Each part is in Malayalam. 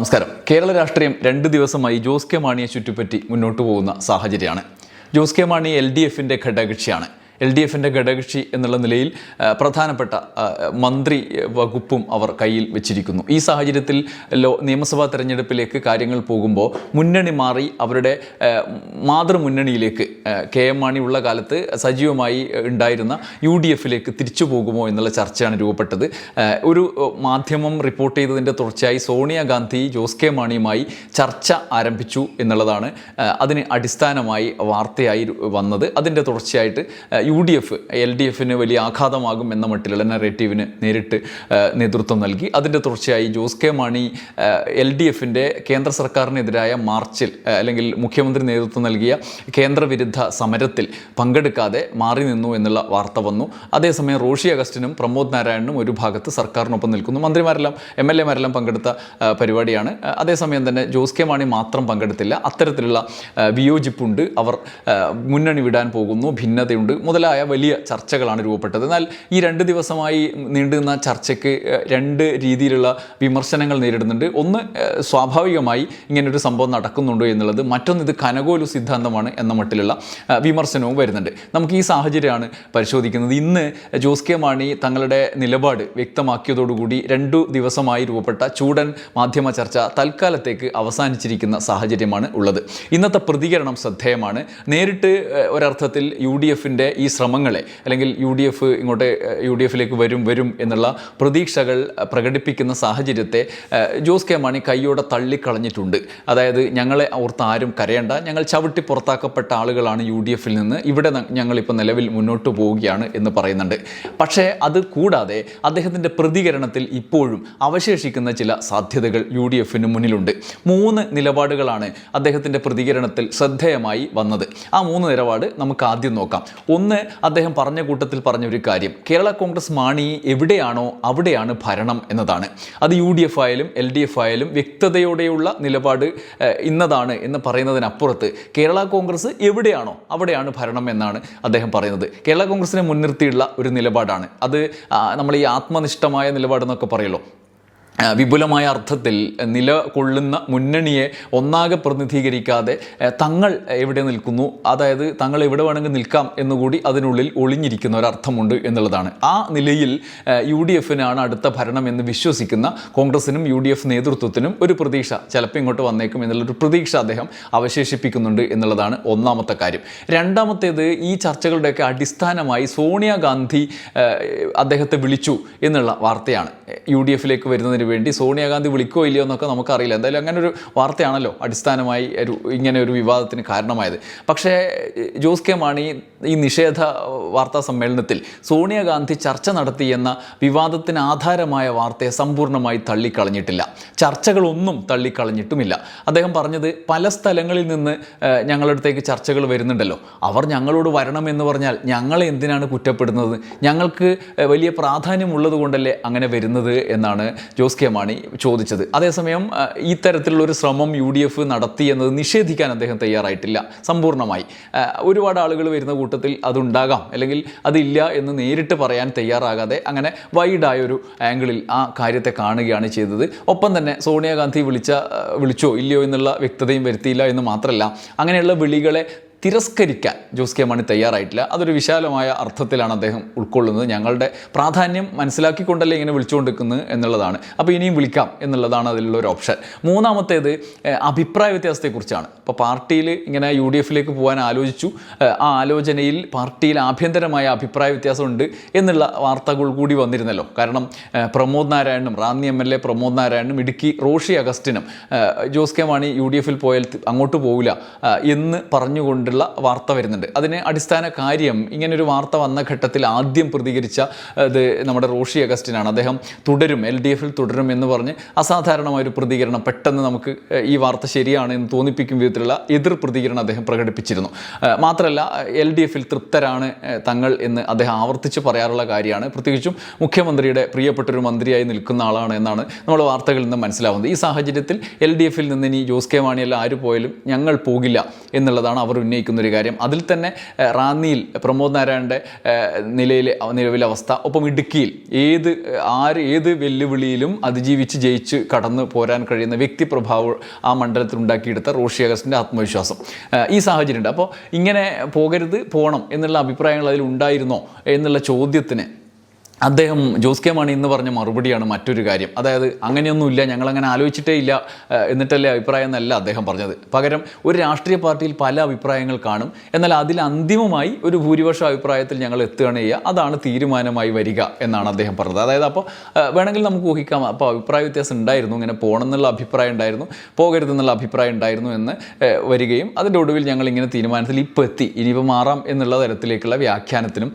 നമസ്കാരം. കേരള രാഷ്ട്രീയം രണ്ട് ദിവസമായി ജോസ് കെ മാണിയെ ചുറ്റിപ്പറ്റി മുന്നോട്ട് പോകുന്ന സാഹചര്യമാണ്. Jose K Mani L D എഫിന്റെ ഘടകകക്ഷിയാണ്. എൽ ഡി എഫിന്റെ ഘടകകക്ഷി എന്നുള്ള നിലയിൽ പ്രധാനപ്പെട്ട മന്ത്രി വകുപ്പും അവർ കയ്യിൽ വെച്ചിരിക്കുന്നു. ഈ സാഹചര്യത്തിൽ ലോ നിയമസഭാ തെരഞ്ഞെടുപ്പിലേക്ക് കാര്യങ്ങൾ പോകുമ്പോൾ മുന്നണി മാറി അവരുടെ മാതൃമുന്നണിയിലേക്ക് കെ എം മാണി ഉള്ള കാലത്ത് സജീവമായി ഉണ്ടായിരുന്ന യു ഡി എഫിലേക്ക് തിരിച്ചു പോകുമോ എന്നുള്ള ചർച്ചയാണ് രൂപപ്പെട്ടത്. ഒരു മാധ്യമം റിപ്പോർട്ട് ചെയ്തതിന്റെ തുടർച്ചയായി സോണിയാഗാന്ധി ജോസ് കെ മാണിയുമായി ചർച്ച ആരംഭിച്ചു എന്നുള്ളതാണ് അതിന് അടിസ്ഥാനമായി വാർത്തയായി വന്നത്. അതിന്റെ തുടർച്ചയായിട്ട് U D F L D എഫിന് വലിയ ആഘാതമാകും എന്ന മട്ടിലുള്ള നറേറ്റീവിന് നേരിട്ട് നേതൃത്വം നൽകി. അതിന്റെ തുടർച്ചയായി Jose K Mani L D എഫിന്റെ കേന്ദ്ര സർക്കാരിനെതിരായ മാർച്ചിൽ അല്ലെങ്കിൽ മുഖ്യമന്ത്രി നേതൃത്വം നൽകിയ കേന്ദ്രവിരുദ്ധ സമരത്തിൽ പങ്കെടുക്കാതെ മാറി നിന്നു എന്നുള്ള വാർത്ത വന്നു. അതേസമയം റോഷി അഗസ്റ്റിനും പ്രമോദ് നാരായണനും ഒരു ഭാഗത്ത് സർക്കാരിനൊപ്പം നിൽക്കുന്നു. മന്ത്രിമാരെല്ലാം എം എൽ എമാരെല്ലാം പങ്കെടുത്ത പരിപാടിയാണ്. അതേസമയം തന്നെ ജോസ് കെ മാണി മാത്രം പങ്കെടുത്തില്ല. അത്തരത്തിലുള്ള വിയോജിപ്പുണ്ട്. അവർ മുന്നണി വിടാൻ പോകുന്നു. ഭിന്നതയുണ്ട്. മുതലായ വലിയ ചർച്ചകളാണ് രൂപപ്പെട്ടത്. എന്നാൽ ഈ രണ്ട് ദിവസമായി നീണ്ടുനിന്ന ചർച്ചയ്ക്ക് രണ്ട് രീതിയിലുള്ള വിമർശനങ്ങൾ നേരിടുന്നുണ്ട്. ഒന്ന് സ്വാഭാവികമായി ഇങ്ങനൊരു സംഭവം നടക്കുന്നുണ്ടോ എന്നുള്ളത്. മറ്റൊന്ന് ഇത് കനകോലു സിദ്ധാന്തമാണ് എന്ന മട്ടിലുള്ള വിമർശനവും വരുന്നുണ്ട്. നമുക്ക് ഈ സാഹചര്യമാണ് പരിശോധിക്കുന്നത്. ഇന്ന് ജോസ് കെ മാണി തങ്ങളുടെ നിലപാട് വ്യക്തമാക്കിയതോടുകൂടി രണ്ടു ദിവസമായി രൂപപ്പെട്ട ചൂടൻ മാധ്യമ ചർച്ച തൽക്കാലത്തേക്ക് അവസാനിച്ചിരിക്കുന്ന സാഹചര്യമാണ് ഉള്ളത്. ഇന്നത്തെ പ്രതികരണം ശ്രദ്ധേയമാണ്. നേരിട്ട് ഒരർത്ഥത്തിൽ യു ഡി എഫിന്റെ ഈ ശ്രമങ്ങളെ അല്ലെങ്കിൽ യു ഡി എഫ് ഇങ്ങോട്ട് യു ഡി എഫിലേക്ക് വരും വരും എന്നുള്ള പ്രതീക്ഷകൾ പ്രകടിപ്പിക്കുന്ന സാഹചര്യത്തെ ജോസ് കെ മാണി കൈയോടെ തള്ളിക്കളഞ്ഞിട്ടുണ്ട്. അതായത് ഞങ്ങളെ ഓർത്ത് ആരും കരയണ്ട. ഞങ്ങൾ ചവിട്ടി പുറത്താക്കപ്പെട്ട ആളുകളാണ് യു ഡി എഫിൽ നിന്ന്. ഇവിടെ ഞങ്ങളിപ്പോൾ നിലവിൽ മുന്നോട്ട് പോവുകയാണ് എന്ന് പറയുന്നുണ്ട്. പക്ഷേ അത് കൂടാതെ അദ്ദേഹത്തിന്റെ പ്രതികരണത്തിൽ ഇപ്പോഴും അവശേഷിക്കുന്ന ചില സാധ്യതകൾ യു ഡി എഫിന് മുന്നിലുണ്ട്. മൂന്ന് നിലപാടുകളാണ് അദ്ദേഹത്തിന്റെ പ്രതികരണത്തിൽ ശ്രദ്ധേയമായി വന്നത്. ആ മൂന്ന് നിലപാട് നമുക്ക് ആദ്യം നോക്കാം. ഒന്ന് അദ്ദേഹം പറഞ്ഞ കൂട്ടത്തിൽ പറഞ്ഞ ഒരു കാര്യം. കേരള കോൺഗ്രസ് മാണി എവിടെയാണോ അവിടെയാണ് ഭരണം എന്നതാണ്. അത് യു ഡി എഫ് ആയാലും എൽ ഡി എഫ് ആയാലും വ്യക്തതയോടെയുള്ള നിലപാട് ഇന്നതാണ് എന്ന് പറയുന്നതിനപ്പുറത്ത് കേരള കോൺഗ്രസ് എവിടെയാണോ അവിടെയാണ് ഭരണം എന്നാണ് അദ്ദേഹം പറയുന്നത്. കേരള കോൺഗ്രസിനെ മുൻനിർത്തിയുള്ള ഒരു നിലപാടാണ്. അത് നമ്മൾ ഈ ആത്മനിഷ്ഠമായ നിലപാടെന്നൊക്കെ ആ, വിപുലമായ അർത്ഥത്തിൽ നിലകൊള്ളുന്ന മുന്നണിയെ ഒന്നാകെ പ്രതിനിധീകരിക്കാതെ തങ്ങൾ എവിടെ നിൽക്കുന്നു അതായത് തങ്ങൾ എവിടെ വേണമെങ്കിൽ നിൽക്കാം എന്നുകൂടി അതിനുള്ളിൽ ഒളിഞ്ഞിരിക്കുന്ന ഒരർത്ഥമുണ്ട് എന്നുള്ളതാണ്. ആ നിലയിൽ യു ഡി എഫിനാണ് അടുത്ത ഭരണം എന്ന് വിശ്വസിക്കുന്ന കോൺഗ്രസിനും യു ഡി എഫ് നേതൃത്വത്തിനും ഒരു പ്രതീക്ഷ ചിലപ്പോൾ ഇങ്ങോട്ട് വന്നേക്കും എന്നുള്ളൊരു പ്രതീക്ഷ അദ്ദേഹം അവശേഷിപ്പിക്കുന്നുണ്ട് എന്നുള്ളതാണ് ഒന്നാമത്തെ കാര്യം. രണ്ടാമത്തേത് ഈ ചർച്ചകളുടെയൊക്കെ അടിസ്ഥാനമായി സോണിയാഗാന്ധി അദ്ദേഹത്തെ വിളിച്ചു എന്നുള്ള വാർത്തയാണ്. യു ഡി എഫിലേക്ക് വരുന്നതിന് വേണ്ടി സോണിയാഗാന്ധി വിളിക്കോ ഇല്ലയോ എന്നൊക്കെ നമുക്കറിയില്ല. എന്തായാലും അങ്ങനെ ഒരു വാർത്തയാണല്ലോ അടിസ്ഥാനമായി ഒരു ഇങ്ങനെ ഒരു വിവാദത്തിന് കാരണമായത്. പക്ഷേ ജോസ് കെ മാണി ഈ നിഷേധ വാർത്താ സമ്മേളനത്തിൽ സോണിയാഗാന്ധി ചർച്ച നടത്തിയെന്ന വിവാദത്തിന് ആധാരമായ വാർത്തയെ സമ്പൂർണമായി തള്ളിക്കളഞ്ഞിട്ടില്ല. ചർച്ചകളൊന്നും തള്ളിക്കളഞ്ഞിട്ടുമില്ല. അദ്ദേഹം പറഞ്ഞത് പല സ്ഥലങ്ങളിൽ നിന്ന് ഞങ്ങളടുത്തേക്ക് ചർച്ചകൾ വരുന്നുണ്ടല്ലോ. അവർ ഞങ്ങളോട് വരണമെന്ന് പറഞ്ഞാൽ ഞങ്ങളെ എന്തിനാണ് കുറ്റപ്പെടുന്നത്? ഞങ്ങൾക്ക് വലിയ പ്രാധാന്യമുള്ളത് കൊണ്ടല്ലേ അങ്ങനെ വരുന്നത് എന്നാണ് ജോസ് കെ മാണി ചോദിച്ചത്. അതേസമയം ഈ തരത്തിലുള്ള ഒരു ശ്രമം യു ഡി എഫ് നടത്തി എന്നത് നിഷേധിക്കാൻ അദ്ദേഹം തയ്യാറായിട്ടില്ല. സമ്പൂർണമായി ഒരുപാട് ആളുകൾ വരുന്ന കൂട്ടത്തിൽ അതുണ്ടാകാം. അല്ലെങ്കിൽ അതില്ല എന്ന് നേരിട്ട് പറയാൻ തയ്യാറാകാതെ അങ്ങനെ വൈഡായ ഒരു ആംഗിളിൽ ആ കാര്യത്തെ കാണുകയാണ് ചെയ്തത്. ഒപ്പം തന്നെ സോണിയാഗാന്ധി വിളിച്ച വിളിച്ചോ ഇല്ലയോ എന്നുള്ള വ്യക്തതയും വരുത്തിയില്ല എന്ന് മാത്രമല്ല അങ്ങനെയുള്ള വിളികളെ തിരസ്കരിക്കാൻ ജോസ് കെ മാണി തയ്യാറായിട്ടില്ല. അതൊരു വിശാലമായ അർത്ഥത്തിലാണ് അദ്ദേഹം ഉൾക്കൊള്ളുന്നത്. ഞങ്ങളുടെ പ്രാധാന്യം മനസ്സിലാക്കിക്കൊണ്ടല്ലേ ഇങ്ങനെ വിളിച്ചുകൊണ്ടിരിക്കുന്നത് എന്നുള്ളതാണ്. അപ്പോൾ ഇനിയും വിളിക്കാം എന്നുള്ളതാണ് അതിലുള്ള ഒരു ഓപ്ഷൻ. മൂന്നാമത്തേത് അഭിപ്രായ വ്യത്യാസത്തെക്കുറിച്ചാണ്. അപ്പോൾ പാർട്ടിയിൽ ഇങ്ങനെ യു ഡി എഫിലേക്ക് പോകാൻ ആലോചിച്ചു. ആ ആലോചനയിൽ പാർട്ടിയിൽ ആഭ്യന്തരമായ അഭിപ്രായ വ്യത്യാസമുണ്ട് എന്നുള്ള വാർത്തകൾ കൂടി വന്നിരുന്നല്ലോ. കാരണം Pramod നാരായണനും Ranni M L A Pramod നാരായണനും Idukki Roshi അഗസ്റ്റിനും Jose K Mani U D എഫിൽ പോയാൽ അങ്ങോട്ട് പോകില്ല എന്ന് എന്ന് പറഞ്ഞുകൊണ്ടുള്ള വാർത്ത വരുന്നുണ്ട്. അതിന് അടിസ്ഥാന കാര്യം ഇങ്ങനൊരു വാർത്ത വന്ന ഘട്ടത്തിൽ ആദ്യം പ്രതികരിച്ച ഇത് നമ്മുടെ റോഷി അഗസ്റ്റിനാണ്. അദ്ദേഹം തുടരും എൽ ഡി എഫിൽ തുടരും എന്ന് പറഞ്ഞ് അസാധാരണമായ ഒരു പ്രതികരണം പെട്ടെന്ന് നമുക്ക് ഈ വാർത്ത ശരിയാണ് എന്ന് തോന്നിപ്പിക്കും വിധത്തിലുള്ള എതിർ പ്രതികരണം അദ്ദേഹം പ്രകടിപ്പിച്ചിരുന്നു. മാത്രമല്ല എൽ ഡി എഫിൽ തൃപ്തരാണ് തങ്ങൾ എന്ന് അദ്ദേഹം ആവർത്തിച്ച് പറയാറുള്ള കാര്യമാണ്. പ്രത്യേകിച്ചും മുഖ്യമന്ത്രിയുടെ പ്രിയപ്പെട്ടൊരു മന്ത്രിയായി നിൽക്കുന്ന ആളാണ് എന്നാണ് നമ്മൾ വാർത്തകളിൽ നിന്ന് മനസ്സിലാവുന്നത്. ഈ സാഹചര്യത്തിൽ എൽ ഡി എഫിൽ നിന്ന് ഇനി ജോസ് കെ മാണിയല്ല ആര് പോയാലും ഞങ്ങൾ പോകില്ല എന്നുള്ളതാണ് അവർ ഉന്നയിക്കുന്നത് ഉന്നയിക്കുന്ന ഒരു കാര്യം. അതിൽ തന്നെ റാന്നിയിൽ പ്രമോദ് നാരായണന്റെ നിലയിലെ നിലവിലെ അവസ്ഥ ഒപ്പം ഇടുക്കിയിൽ ഏത് ആര് ഏത് വെല്ലുവിളിയിലും അതിജീവിച്ച് ജയിച്ച് കടന്നു പോരാൻ കഴിയുന്ന വ്യക്തിപ്രഭാവം ആ മണ്ഡലത്തിൽ ഉണ്ടാക്കിയെടുത്ത റോഷി അഗസ്റ്റിന്റെ ആത്മവിശ്വാസം. ഈ സാഹചര്യമുണ്ട്. അപ്പോൾ ഇങ്ങനെ പോകരുത് പോകണം എന്നുള്ള അഭിപ്രായങ്ങൾ അതിൽ ഉണ്ടായിരുന്നോ എന്നുള്ള ചോദ്യത്തിന് അദ്ദേഹം ജോസ് കെ മാണി എന്ന് പറഞ്ഞ മറുപടിയാണ് മറ്റൊരു കാര്യം. അതായത് അങ്ങനെയൊന്നുമില്ല ഞങ്ങളങ്ങനെ ആലോചിച്ചിട്ടേ ഇല്ല എന്നിട്ടല്ലേ അഭിപ്രായം എന്നല്ല അദ്ദേഹം പറഞ്ഞത്. പകരം ഒരു രാഷ്ട്രീയ പാർട്ടിയിൽ പല അഭിപ്രായങ്ങൾ കാണും എന്നാൽ അതിൽ അന്തിമമായി ഒരു ഭൂരിപക്ഷ അഭിപ്രായത്തിൽ ഞങ്ങൾ എത്തുകയാണ് ചെയ്യുക. അതാണ് തീരുമാനമായി വരിക എന്നാണ് അദ്ദേഹം പറഞ്ഞത്. അതായത് അപ്പോൾ വേണമെങ്കിൽ നമുക്ക് ഊഹിക്കാം അപ്പോൾ അഭിപ്രായ വ്യത്യാസം ഉണ്ടായിരുന്നു ഇങ്ങനെ പോകണം എന്നുള്ള അഭിപ്രായം ഉണ്ടായിരുന്നു പോകരുതെന്നുള്ള അഭിപ്രായം ഉണ്ടായിരുന്നു എന്ന് വരികയും അതിന്റെ ഒടുവിൽ ഞങ്ങൾ ഇങ്ങനെ തീരുമാനത്തിൽ ഇപ്പോൾ എത്തി. ഇനിയിപ്പോൾ മാറാം എന്നുള്ള തരത്തിലേക്കുള്ള വ്യാഖ്യാനത്തിനും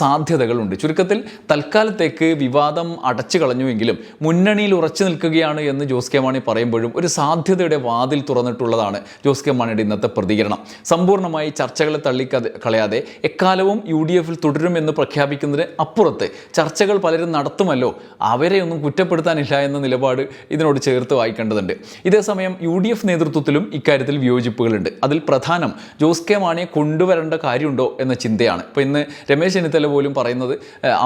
സാധ്യതകളുണ്ട്. ചുരുക്കത്തിൽ തൽക്കാലത്തേക്ക് വിവാദം അടച്ചു കളഞ്ഞുവെങ്കിലും മുന്നണിയിൽ ഉറച്ചു നിൽക്കുകയാണ് എന്ന് ജോസ് കെ മാണി പറയുമ്പോഴും ഒരു സാധ്യതയുടെ വാതിൽ തുറന്നിട്ടുള്ളതാണ് ജോസ് കെ മാണിയുടെ ഇന്നത്തെ പ്രതികരണം. സമ്പൂർണമായി ചർച്ചകളെ തള്ളി കളയാതെ എക്കാലവും യു ഡി എഫിൽ തുടരുമെന്ന് പ്രഖ്യാപിക്കുന്നതിന് അപ്പുറത്ത് ചർച്ചകൾ പലരും നടത്തുമല്ലോ അവരെ ഒന്നും കുറ്റപ്പെടുത്താനില്ല എന്ന നിലപാട് ഇതിനോട് ചേർത്ത് വായിക്കേണ്ടതുണ്ട്. ഇതേസമയം യു ഡി എഫ് നേതൃത്വത്തിലും ഇക്കാര്യത്തിൽ വിയോജിപ്പുകളുണ്ട്. അതിൽ പ്രധാനം ജോസ് കെ മാണിയെ കൊണ്ടുവരേണ്ട കാര്യമുണ്ടോ എന്ന ചിന്തയാണ്. ഇപ്പോൾ ഇന്ന് രമേശ് ചെന്നിത്തല പോലും പറയുന്നത്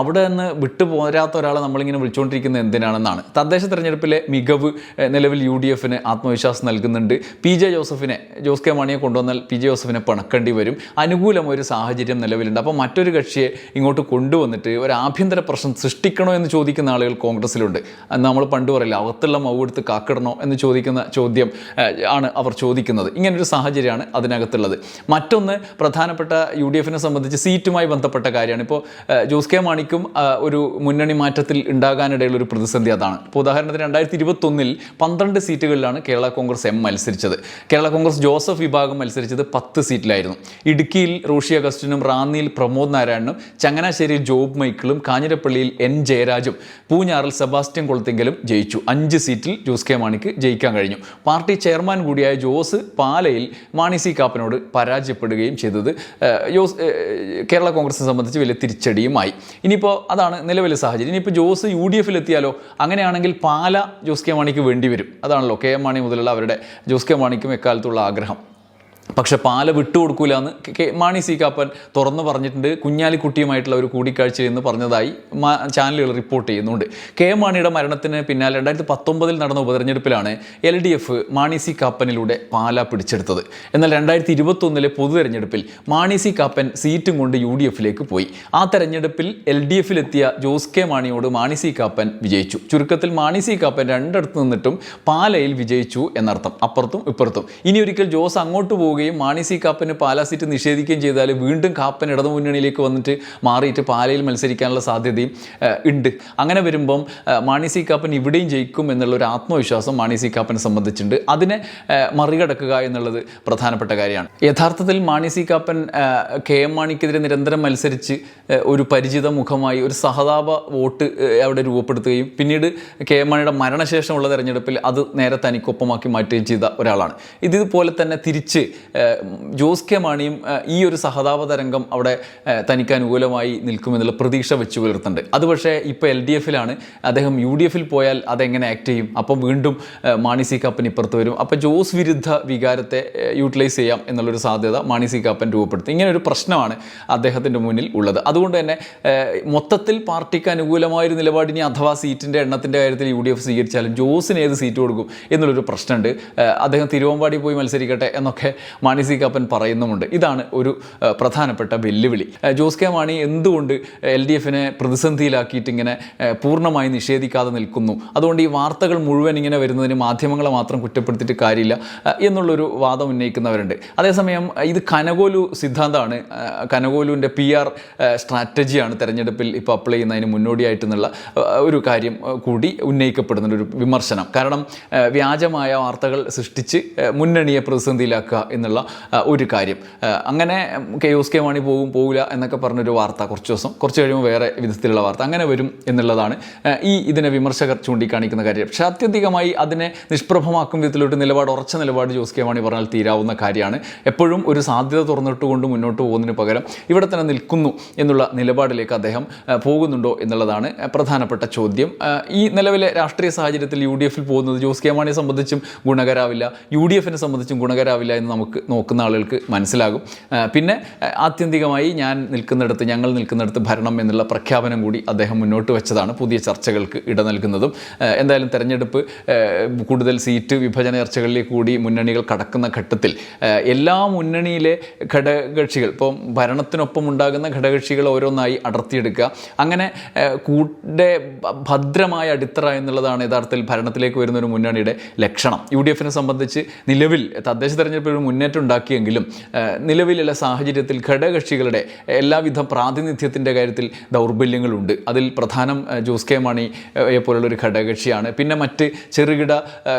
അവിടെ നിന്ന് വിട്ടു പോരാത്ത ഒരാളെ നമ്മളിങ്ങനെ വിളിച്ചുകൊണ്ടിരിക്കുന്നത് എന്തിനാണെന്നാണ്. തദ്ദേശ തെരഞ്ഞെടുപ്പിലെ മികവ് നിലവിൽ യു ഡി എഫിന് ആത്മവിശ്വാസം നൽകുന്നുണ്ട്. പി ജെ ജോസഫിനെ ജോസ് കെ മാണിയെ കൊണ്ടുവന്നാൽ പി ജെ ജോസഫിനെ പണക്കേണ്ടി വരും. അനുകൂലം ഒരു സാഹചര്യം നിലവിലുണ്ട്. അപ്പോൾ മറ്റൊരു കക്ഷിയെ ഇങ്ങോട്ട് കൊണ്ടുവന്നിട്ട് ഒരു ആഭ്യന്തര പ്രശ്നം സൃഷ്ടിക്കണോ എന്ന് ചോദിക്കുന്ന ആളുകൾ കോൺഗ്രസ്സിലുണ്ട്. നമ്മൾ പണ്ട് പറയില്ല അകത്തുള്ള മൗവെടുത്ത് കാക്കിടണോ എന്ന് ചോദിക്കുന്ന ചോദ്യം ആണ് അവർ ചോദിക്കുന്നത്. ഇങ്ങനൊരു സാഹചര്യമാണ് അതിനകത്തുള്ളത്. മറ്റൊന്ന് പ്രധാനപ്പെട്ട യു ഡി എഫിനെ സംബന്ധിച്ച് സീറ്റുമായി ബന്ധപ്പെട്ട കാര്യമാണ്. ഇപ്പോൾ ജോസ് കെ മാണിക്കും ഒരു മുന്നണി മാറ്റത്തിൽ ഉണ്ടാകാനിടയുള്ള ഒരു പ്രതിസന്ധി അതാണ്. ഇപ്പോൾ ഉദാഹരണത്തിന് രണ്ടായിരത്തി ഇരുപത്തൊന്നിൽ പന്ത്രണ്ട് സീറ്റുകളിലാണ് കേരള കോൺഗ്രസ് എം മത്സരിച്ചത്. കേരള കോൺഗ്രസ് ജോസഫ് വിഭാഗം മത്സരിച്ചത് പത്ത് സീറ്റിലായിരുന്നു. ഇടുക്കിയിൽ റോഷി അഗസ്റ്റിനും റാന്നിയിൽ പ്രമോദ് നാരായണനും ചങ്ങനാശ്ശേരിയിൽ ജോബ് മൈക്കിളും കാഞ്ഞിരപ്പള്ളിയിൽ എൻ ജയരാജും പൂഞ്ഞാറിൽ സെബാസ്റ്റ്യൻ കൊളത്തിങ്കലും ജയിച്ചു. അഞ്ച് സീറ്റിൽ ജോസ് കെ മാണിക്ക് ജയിക്കാൻ കഴിഞ്ഞു. പാർട്ടി ചെയർമാൻ കൂടിയായ ജോസ് പാലയിൽ മാണി സി കാപ്പനോട് പരാജയപ്പെടുകയും ചെയ്തത് ജോസ് കേരള കോൺഗ്രസിനെ സംബന്ധിച്ച് വലിയ തിരിച്ചടിയുമായി. ഇനിയിപ്പോൾ അതാണ് നിലവിലെ സാഹചര്യം. ഇനിയിപ്പോൾ ജോസ് യു ഡി എഫിൽ എത്തിയാലോ? അങ്ങനെയാണെങ്കിൽ പാല ജോസ് കെ മാണിക്ക് വേണ്ടി വരും. അതാണല്ലോ കെ എം മാണി മുതലുള്ള അവരുടെ ജോസ് കെ മാണിക്കും എക്കാലത്തുള്ള ആഗ്രഹം. പക്ഷെ പാല വിട്ടുകൊടുക്കൂല എന്ന് കെ- മാണി സി കാപ്പൻ തുറന്നു പറഞ്ഞിട്ടുണ്ട്. കുഞ്ഞാലിക്കുട്ടിയുമായിട്ടുള്ള ഒരു കൂടിക്കാഴ്ച എന്ന് പറഞ്ഞതായി ചാനലുകൾ റിപ്പോർട്ട് ചെയ്യുന്നുണ്ട്. കെ മാണിയുടെ മരണത്തിന് പിന്നാലെ രണ്ടായിരത്തി പത്തൊമ്പതിൽ നടന്ന ഉപതെരഞ്ഞെടുപ്പിലാണ് L D F Mani C കാപ്പനിലൂടെ Pala പിടിച്ചെടുത്തത്. എന്നാൽ രണ്ടായിരത്തി ഇരുപത്തൊന്നിലെ പൊതു തെരഞ്ഞെടുപ്പിൽ മാണി സി കാപ്പൻ സീറ്റും കൊണ്ട് യു ഡി എഫിലേക്ക് പോയി. ആ തെരഞ്ഞെടുപ്പിൽ എൽ ഡി എഫിലെത്തിയ ജോസ് കെ മാണിയോട് മാണി സി കാപ്പൻ വിജയിച്ചു. ചുരുക്കത്തിൽ മാണി സി കാപ്പൻ രണ്ടിടത്ത് നിന്നിട്ടും പാലയിൽ വിജയിച്ചു എന്നർത്ഥം. അപ്പുറത്തും ഇപ്പുറത്തും. ഇനി ഒരിക്കൽ ജോസ് അങ്ങോട്ട് പോവുകയും മാണി സി കാപ്പന് പാലാ സീറ്റ് നിഷേധിക്കുകയും ചെയ്താൽ വീണ്ടും കാപ്പൻ ഇടതു മുന്നണിയിലേക്ക് വന്നിട്ട് മാറിയിട്ട് പാലയിൽ മത്സരിക്കാനുള്ള സാധ്യതയും ഉണ്ട്. അങ്ങനെ വരുമ്പം മാണി സി കാപ്പൻ ഇവിടെയും ജയിക്കും എന്നുള്ള ഒരു ആത്മവിശ്വാസം മാണി സി കാപ്പനെ സംബന്ധിച്ചിട്ടുണ്ട്. അതിനെ മറികടക്കുക എന്നുള്ളത് പ്രധാനപ്പെട്ട കാര്യമാണ്. യഥാർത്ഥത്തിൽ Mani C Kappan K M മാണിക്കെതിരെ നിരന്തരം മത്സരിച്ച് ഒരു പരിചിത മുഖമായി ഒരു സഹതാപ വോട്ട് അവിടെ രൂപപ്പെടുത്തുകയും പിന്നീട് കെ എം മാണിയുടെ മരണശേഷമുള്ള തെരഞ്ഞെടുപ്പിൽ അത് നേരെ തനിക്കൊപ്പമാക്കി മാറ്റുകയും ചെയ്ത ഒരാളാണ്. ഇതുപോലെ തന്നെ തിരിച്ച് ജോസ് കെ മാണിയും ഈ ഒരു സഹതാപ തരംഗം അവിടെ തനിക്ക് അനുകൂലമായി നിൽക്കുമെന്നുള്ള പ്രതീക്ഷ വെച്ചു പുലർത്തുന്നുണ്ട്. അത് പക്ഷേ ഇപ്പോൾ എൽ ഡി എഫിലാണ്. അദ്ദേഹം യു ഡി എഫിൽ പോയാൽ അതെങ്ങനെ ആക്ട് ചെയ്യും? അപ്പം വീണ്ടും മാണി സി കാപ്പൻ ഇപ്പുറത്ത് വരും. അപ്പോൾ ജോസ് വിരുദ്ധ വികാരത്തെ യൂട്ടിലൈസ് ചെയ്യാം എന്നുള്ളൊരു സാധ്യത മാണി സി കാപ്പൻ രൂപപ്പെടുത്തി ഇങ്ങനെ ഒരു പ്രശ്നമാണ് അദ്ദേഹത്തിന്റെ മുന്നിൽ ഉള്ളത്. അതുകൊണ്ട് തന്നെ മൊത്തത്തിൽ പാർട്ടിക്ക് അനുകൂലമായൊരു നിലപാടിനി അഥവാ സീറ്റിന്റെ എണ്ണത്തിന്റെ കാര്യത്തിൽ യു ഡി എഫ് സ്വീകരിച്ചാലും ജോസിന് ഏത് സീറ്റ് കൊടുക്കും എന്നുള്ളൊരു പ്രശ്നമുണ്ട്. അദ്ദേഹം തിരുവമ്പാടി പോയി മത്സരിക്കട്ടെ എന്നൊക്കെ മാണി സി കാപ്പൻ പറയുന്നുമുണ്ട്. ഇതാണ് ഒരു പ്രധാനപ്പെട്ട വെല്ലുവിളി. ജോസ് കെ മാണി എന്തുകൊണ്ട് എൽ ഡി എഫിനെ പ്രതിസന്ധിയിലാക്കിയിട്ട് ഇങ്ങനെ പൂർണമായി നിഷേധിക്കാതെ നിൽക്കുന്നു? അതുകൊണ്ട് ഈ വാർത്തകൾ മുഴുവൻ ഇങ്ങനെ വരുന്നതിന് മാധ്യമങ്ങളെ മാത്രം കുറ്റപ്പെടുത്തിയിട്ട് കാര്യമില്ല എന്നുള്ളൊരു വാദം ഉന്നയിക്കുന്നവരുണ്ട്. അതേസമയം ഇത് കനകോലു സിദ്ധാന്തമാണ് കനകോലുവിന്റെ പി ആർ സ്ട്രാറ്റജിയാണ് തെരഞ്ഞെടുപ്പിൽ ഇപ്പോൾ അപ്ലൈ ചെയ്യുന്നതിന് മുന്നോടിയായിട്ടെന്നുള്ള ഒരു കാര്യം കൂടി ഉന്നയിക്കപ്പെടുന്ന ഒരു വിമർശനം. കാരണം വ്യാജമായ വാർത്തകൾ സൃഷ്ടിച്ച് മുന്നണിയെ പ്രതിസന്ധിയിലാക്കുക എന്നുള്ള ഒരു കാര്യം. അങ്ങനെ കെ എസ് കെ മാണി പോകും പോകില്ല എന്നൊക്കെ പറഞ്ഞൊരു വാർത്ത കുറച്ച് ദിവസം. കുറച്ച് കഴിയുമ്പോൾ വേറെ വിധത്തിലുള്ള വാർത്ത അങ്ങനെ വരും എന്നുള്ളതാണ് ഈ ഇതിനെ വിമർശകർ ചൂണ്ടിക്കാണിക്കുന്ന കാര്യം. പക്ഷേ അത്യധികമായി അതിനെ നിഷ്പ്രഭമാക്കും വിധത്തിലൊരു നിലപാട് ഉറച്ച നിലപാട് ജോസ് കെ മാണി പറഞ്ഞാൽ തീരാവുന്ന കാര്യമാണ്. എപ്പോഴും ഒരു സാധ്യത തുറന്നിട്ടുകൊണ്ട് മുന്നോട്ട് പോകുന്നതിന് പകരം ഇവിടെ തന്നെ നിൽക്കുന്നു എന്നുള്ള നിലപാടിലേക്ക് അദ്ദേഹം പോകുന്നുണ്ടോ എന്നുള്ളതാണ് പ്രധാനപ്പെട്ട ചോദ്യം. ഈ നിലവിലെ രാഷ്ട്രീയ സാഹചര്യത്തിൽ യു ഡി എഫിൽ പോകുന്നത് ജോസ് കെ മാണിയെ സംബന്ധിച്ചും ഗുണകരാവില്ല യു ഡി എഫിനെ സംബന്ധിച്ചും ഗുണകരാവില്ല എന്ന് നമുക്ക് നമുക്ക് നോക്കുന്ന ആളുകൾക്ക് മനസ്സിലാകും. പിന്നെ ആത്യന്തികമായി ഞാൻ നിൽക്കുന്നിടത്ത് ഞങ്ങൾ നിൽക്കുന്നിടത്ത് ഭരണം എന്നുള്ള പ്രഖ്യാപനം കൂടി അദ്ദേഹം മുന്നോട്ട് വെച്ചതാണ് പുതിയ ചർച്ചകൾക്ക് ഇട നൽകുന്നതും. എന്തായാലും തെരഞ്ഞെടുപ്പ് കൂടുതൽ സീറ്റ് വിഭജന ചർച്ചകളിലേക്ക് കൂടി മുന്നണികൾ കടക്കുന്ന ഘട്ടത്തിൽ എല്ലാ മുന്നണിയിലെ ഘടകകക്ഷികൾ ഇപ്പം ഭരണത്തിനൊപ്പം ഉണ്ടാകുന്ന ഘടകകക്ഷികൾ ഓരോന്നായി അടർത്തിയെടുക്കുക. അങ്ങനെ കൂടെ ഭദ്രമായ അടിത്തറ എന്നുള്ളതാണ് യഥാർത്ഥത്തിൽ ഭരണത്തിലേക്ക് വരുന്ന ഒരു മുന്നണിയുടെ ലക്ഷണം. യു ഡി എഫിനെ സംബന്ധിച്ച് നിലവിൽ തദ്ദേശ തെരഞ്ഞെടുപ്പിൽ ഒരു മുന്നേറ്റം ഉണ്ടാക്കിയെങ്കിലും ആ, നിലവിലുള്ള സാഹചര്യത്തിൽ ഘടകകക്ഷികളുടെ എല്ലാവിധ പ്രാതിനിധ്യത്തിന്റെ കാര്യത്തിൽ ദൗർബല്യങ്ങളുണ്ട്. അതിൽ പ്രധാനം ജോസ് കെ മാണിയെ പോലുള്ള ഒരു ഘടകകക്ഷിയാണ്. പിന്നെ മറ്റ് ചെറുകിട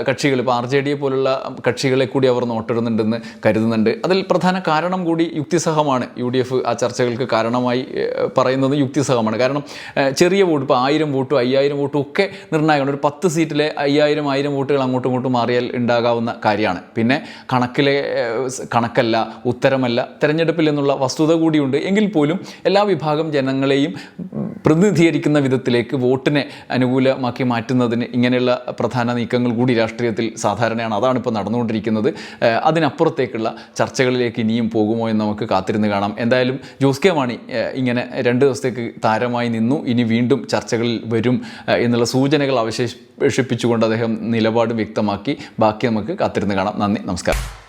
കക്ഷികൾ ഇപ്പോൾ ആർ ജെ ഡിയെ പോലുള്ള കക്ഷികളെ കൂടി അവർ നോട്ടിടുന്നുണ്ടെന്ന് കരുതുന്നുണ്ട്. അതിൽ പ്രധാന കാരണം കൂടി യുക്തിസഹമാണ്. യു ഡി എഫ് ആ ചർച്ചകൾക്ക് കാരണമായി പറയുന്നത് യുക്തിസഹമാണ്. കാരണം ചെറിയ വോട്ട് ഇപ്പോൾ ആയിരം വോട്ടും അയ്യായിരം വോട്ടും ഒക്കെ നിർണായകമാണ്. ഒരു പത്ത് സീറ്റിലെ അയ്യായിരം ആയിരം വോട്ടുകൾ അങ്ങോട്ടും ഇങ്ങോട്ടും മാറിയാൽ ഉണ്ടാകാവുന്ന കാര്യമാണ്. പിന്നെ കണക്കിലെ കണക്കല്ല ഉത്തരമല്ല തെരഞ്ഞെടുപ്പിൽ എന്നുള്ള വസ്തുത കൂടിയുണ്ട്. എങ്കിൽ പോലും എല്ലാ വിഭാഗം ജനങ്ങളെയും പ്രതിനിധീകരിക്കുന്ന വിധത്തിലേക്ക് വോട്ടിനെ അനുകൂലമാക്കി മാറ്റുന്നതിന് ഇങ്ങനെയുള്ള പ്രധാന നീക്കങ്ങൾ കൂടി രാഷ്ട്രീയത്തിൽ സാധാരണയാണ്. അതാണ് ഇപ്പോൾ നടന്നുകൊണ്ടിരിക്കുന്നത് അതിനപ്പുറത്തേക്കുള്ള ചർച്ചകളിലേക്ക് ഇനിയും പോകുമോ എന്ന് നമുക്ക് കാത്തിരുന്ന് കാണാം. എന്തായാലും ജോസ് കെ മാണി ഇങ്ങനെ രണ്ട് ദിവസത്തേക്ക് താരമായി നിന്നു. ഇനി വീണ്ടും ചർച്ചകളിൽ വരും എന്നുള്ള സൂചനകൾ അവശേഷിപ്പിച്ചുകൊണ്ട് അദ്ദേഹം നിലപാട് വ്യക്തമാക്കി. ബാക്കി നമുക്ക് കാത്തിരുന്ന് കാണാം. നന്ദി നമസ്കാരം.